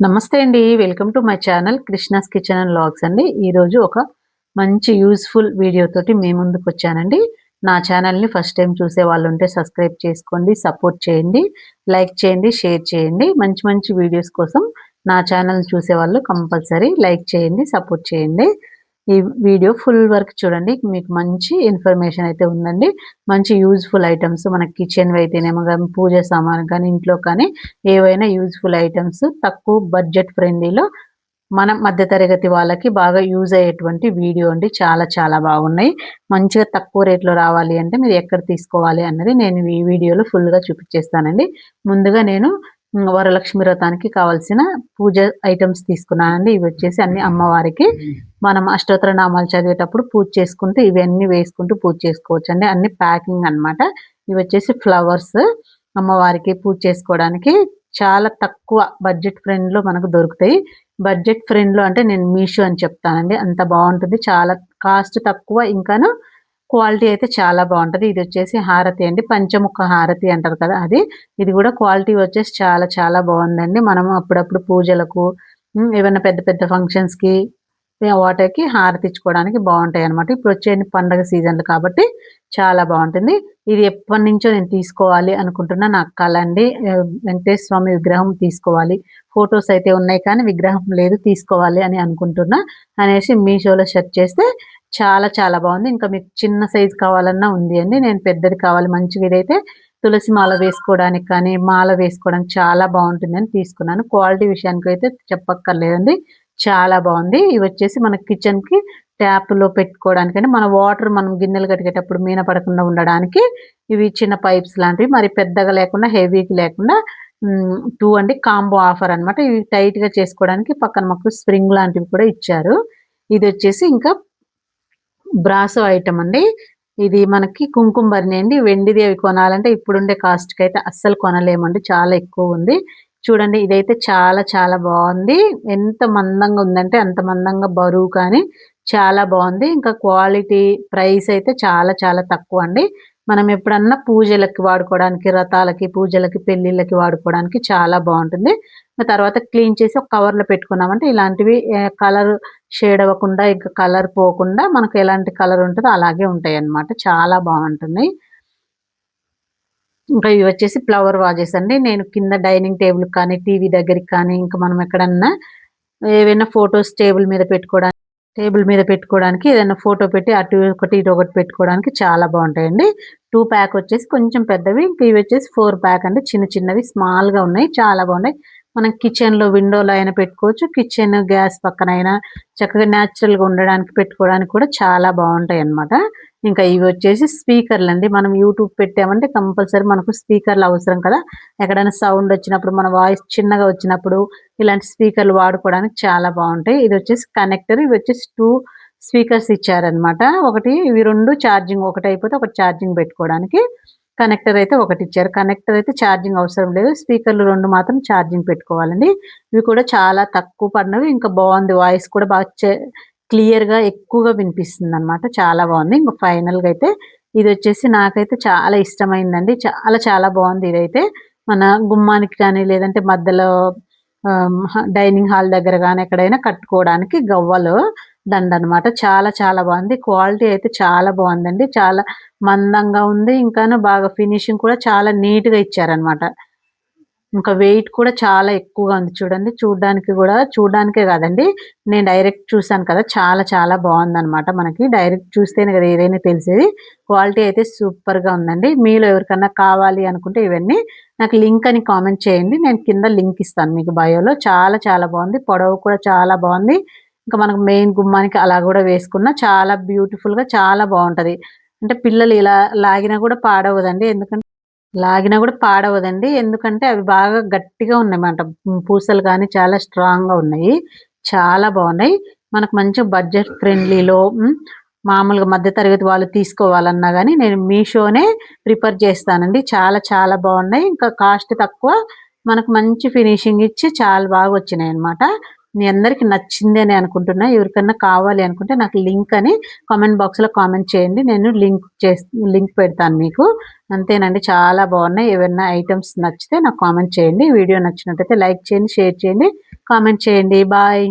నమస్తే అండి. Welcome to my channel Krishna's kitchen and logs అండి. ఈరోజు ఒక మంచి యూస్ఫుల్ వీడియో తోటి మీ ముందుకు వచ్చానండి. నా ఛానల్ని ఫస్ట్ టైం చూసే వాళ్ళు ఉంటే సబ్స్క్రైబ్ చేసుకోండి సపోర్ట్ చేయండి లైక్ చేయండి షేర్ చేయండి. మంచి మంచి వీడియోస్ కోసం నా ఛానల్ చూసే వాళ్ళు కంపల్సరీ లైక్ చేయండి సపోర్ట్ చేయండి. ఈ వీడియో ఫుల్ వర్క్ చూడండి. మీకు మంచి ఇన్ఫర్మేషన్ అయితే ఉందండి. మంచి యూజ్ఫుల్ ఐటమ్స్ మన కిచెన్ అయితేనేమో కానీ పూజ సామాన్ కానీ ఇంట్లో కానీ ఏవైనా యూజ్ఫుల్ ఐటమ్స్ తక్కువ బడ్జెట్ ఫ్రెండ్లీలో మన మధ్యతరగతి వాళ్ళకి బాగా యూజ్ అయ్యేటువంటి వీడియో అండి. చాలా చాలా బాగున్నాయి. మంచిగా తక్కువ రేట్లో రావాలి అంటే మీరు ఎక్కడ తీసుకోవాలి అన్నది నేను ఈ వీడియోలో ఫుల్గా చూపించేస్తానండి. ముందుగా నేను వరలక్ష్మి వ్రతానికి కావాల్సిన పూజ ఐటమ్స్ తీసుకున్నానండి. ఇవి వచ్చేసి అన్ని అమ్మవారికి. మనం అష్టోత్తర నామాలు చదివేటప్పుడు పూజ చేసుకుంటూ ఇవన్నీ వేసుకుంటూ పూజ చేసుకోవచ్చు అండి అన్ని ప్యాకింగ్ అనమాట ఇవి వచ్చేసి ఫ్లవర్స్ అమ్మవారికి పూజ చేసుకోవడానికి చాలా తక్కువ బడ్జెట్ ఫ్రెండ్లో మనకు దొరుకుతాయి. బడ్జెట్ ఫ్రెండ్లో అంటే నేను మీషో అని చెప్తానండి. అంత బాగుంటుంది. చాలా కాస్ట్ తక్కువ. ఇంకాను క్వాలిటీ అయితే చాలా బాగుంటుంది. ఇది వచ్చేసి హారతి అండి. పంచముఖ హారతి అంటారు కదా అది. ఇది కూడా క్వాలిటీ వచ్చేసి చాలా చాలా బాగుందండి. మనము అప్పుడప్పుడు పూజలకు ఏమైనా పెద్ద పెద్ద ఫంక్షన్స్కి వాటర్కి హారతి ఇచ్చుకోవడానికి బాగుంటాయి అనమాట ఇప్పుడు వచ్చే పండగ సీజన్లు కాబట్టి చాలా బాగుంటుంది. ఇది ఎప్పటి నుంచో నేను తీసుకోవాలి అనుకుంటున్నా. నాకు కలండి వెంకటేశ్వర స్వామి విగ్రహం తీసుకోవాలి. ఫొటోస్ అయితే ఉన్నాయి కానీ విగ్రహం లేదు తీసుకోవాలి అని అనుకుంటున్నా. అనేసి మీషోలో సెర్చ్ చేస్తే చాలా చాలా బాగుంది. ఇంకా మీకు చిన్న సైజు కావాలన్నా ఉంది అండి. నేను పెద్దది కావాలి మంచిగా ఇదైతే తులసి మాల వేసుకోవడానికి కానీ మాల వేసుకోవడానికి చాలా బాగుంటుందని తీసుకున్నాను. క్వాలిటీ విషయానికి అయితే చెప్పక్కర్లేదండి. చాలా బాగుంది. ఇవి వచ్చేసి మన కిచెన్కి ట్యాప్లో పెట్టుకోవడానికి మన వాటర్ మనం గిన్నెలు కడిగేటప్పుడు మీన పడకుండా ఉండడానికి ఇవి చిన్న పైప్స్ లాంటివి మరి పెద్దగా లేకుండా హెవీకి లేకుండా టూ అండి కాంబో ఆఫర్ అనమాట ఇవి టైట్గా చేసుకోవడానికి పక్కన మాకు స్ప్రింగ్ లాంటివి కూడా ఇచ్చారు. ఇది వచ్చేసి ఇంకా బ్రాసో ఐటమ్ అండి. ఇది మనకి కుంకుమ బర్ణి అండి వెండిది అవి కొనాలంటే ఇప్పుడుండే కాస్ట్కి అయితే అస్సలు కొనలేమండి చాలా ఎక్కువ ఉంది. చూడండి ఇదైతే చాలా చాలా బాగుంది. ఎంత మందంగా ఉందంటే అంత మందంగా బరువు కానీ చాలా బాగుంది. ఇంకా క్వాలిటీ ప్రైస్ అయితే చాలా చాలా తక్కువ అండి. మనం ఎప్పుడన్నా పూజలకి వాడుకోవడానికి రథాలకి పూజలకి పెళ్ళిళ్ళకి వాడుకోవడానికి చాలా బాగుంటుంది. తర్వాత క్లీన్ చేసి ఒక కవర్లో పెట్టుకున్నామంటే ఇలాంటివి కలర్ షేడ్ అవ్వకుండా ఇంకా కలర్ పోకుండా మనకు ఎలాంటి కలర్ ఉంటుందో అలాగే ఉంటాయి అన్నమాట చాలా బాగుంటున్నాయి. ఇంకా ఇవి వచ్చేసి ఫ్లవర్ వాజెస్ అండి. నేను కింద డైనింగ్ టేబుల్ కానీ టీవీ దగ్గరికి కానీ ఇంకా మనం ఎక్కడన్నా ఏవైనా ఫొటోస్ టేబుల్ మీద పెట్టుకోవడానికి టేబుల్ మీద పెట్టుకోవడానికి ఏదైనా ఫోటో పెట్టి అటు ఒకటి ఇటు ఒకటి పెట్టుకోవడానికి చాలా బాగుంటాయండి. టూ ప్యాక్ వచ్చేసి కొంచెం పెద్దవి ఇంకా ఇవి వచ్చేసి ఫోర్ ప్యాక్ అండి. చిన్న చిన్నవి స్మాల్గా ఉన్నాయి చాలా బాగున్నాయి. మనం కిచెన్లో విండోలో అయినా పెట్టుకోవచ్చు. కిచెన్ గ్యాస్ పక్కన అయినా చక్కగా న్యాచురల్గా ఉండడానికి పెట్టుకోవడానికి కూడా చాలా బాగుంటాయి అన్నమాట. ఇంకా ఇవి వచ్చేసి స్పీకర్లు అండి. మనం యూట్యూబ్ పెట్టామంటే కంపల్సరీ మనకు స్పీకర్లు అవసరం కదా. ఎక్కడైనా సౌండ్ వచ్చినప్పుడు మన వాయిస్ చిన్నగా వచ్చినప్పుడు ఇలాంటి స్పీకర్లు వాడుకోవడానికి చాలా బాగుంటాయి. ఇది వచ్చేసి కనెక్టర్ ఇవి వచ్చేసి టూ స్పీకర్స్ ఇచ్చారనమాట ఒకటి ఇవి రెండు ఛార్జింగ్ ఒకటి అయిపోతే ఒకటి ఛార్జింగ్ పెట్టుకోవడానికి కనెక్టర్ అయితే ఒకటి ఇచ్చారు. కనెక్టర్ అయితే ఛార్జింగ్ అవసరం లేదు. స్పీకర్లు రెండు మాత్రం ఛార్జింగ్ పెట్టుకోవాలండి. ఇవి కూడా చాలా తక్కువ పడినవి. ఇంకా బాగుంది. వాయిస్ కూడా బాగా క్లియర్గా ఎక్కువగా వినిపిస్తుంది అనమాట చాలా బాగుంది. ఇంకా ఫైనల్గా అయితే ఇది వచ్చేసి నాకైతే చాలా ఇష్టమైందండి. చాలా చాలా బాగుంది ఇదైతే. మన గుమ్మానికి కానీ లేదంటే మధ్యలో డైనింగ్ హాల్ దగ్గర కానీ ఎక్కడైనా కట్టుకోవడానికి గవ్వలు దండ అనమాట చాలా చాలా బాగుంది. క్వాలిటీ అయితే చాలా బాగుందండి. చాలా మందంగా ఉంది. ఇంకాను బాగా ఫినిషింగ్ కూడా చాలా నీట్గా ఇచ్చారనమాట. ఇంకా వెయిట్ కూడా చాలా ఎక్కువగా ఉంది చూడండి. చూడడానికి కూడా చూడడానికే కాదండి. నేను డైరెక్ట్ చూసాను కదా చాలా చాలా బాగుందనమాట మనకి. డైరెక్ట్ చూస్తేనే కదా ఏదైనా తెలిసేది. క్వాలిటీ అయితే సూపర్గా ఉందండి. మీలో ఎవరికన్నా కావాలి అనుకుంటే ఇవన్నీ నాకు లింక్ అని కామెంట్ చేయండి. నేను కింద లింక్ ఇస్తాను మీకు బయోలో చాలా చాలా బాగుంది. పొడవు కూడా చాలా బాగుంది. ఇంకా మనకు మెయిన్ గుమ్మానికి అలా కూడా వేసుకున్నా చాలా బ్యూటిఫుల్గా చాలా బాగుంటుంది. అంటే పిల్లలు ఇలా లాగినా కూడా పాడవదండి. ఎందుకంటే లాగినా కూడా పాడవదండి. ఎందుకంటే అవి బాగా గట్టిగా ఉన్నాయన్నమాట. పూసలు కానీ చాలా స్ట్రాంగ్గా ఉన్నాయి. చాలా బాగున్నాయి. మనకు మంచి బడ్జెట్ ఫ్రెండ్లీలో మామూలుగా మధ్య తరగతి వాళ్ళు తీసుకోవాలన్నా కానీ నేను మీషోనే ప్రిఫర్ చేస్తానండి. చాలా చాలా బాగున్నాయి. ఇంకా కాస్ట్ తక్కువ. మనకు మంచి ఫినిషింగ్ ఇచ్చి చాలా బాగా వచ్చినాయి అనమాట మీ అందరికి నచ్చింది అని అనుకుంటున్నా. ఎవరికన్నా కావాలి అనుకుంటే నాకు లింక్ అని కామెంట్ బాక్స్లో కామెంట్ చేయండి. నేను లింక్ చే లింక్ పెడతాను మీకు. అంతేనండి చాలా బాగున్నాయి. ఏమైనా ఐటమ్స్ నచ్చితే నాకు కామెంట్ చేయండి. వీడియో నచ్చినట్టయితే లైక్ చేయండి షేర్ చేయండి కామెంట్ చేయండి. బాయ్.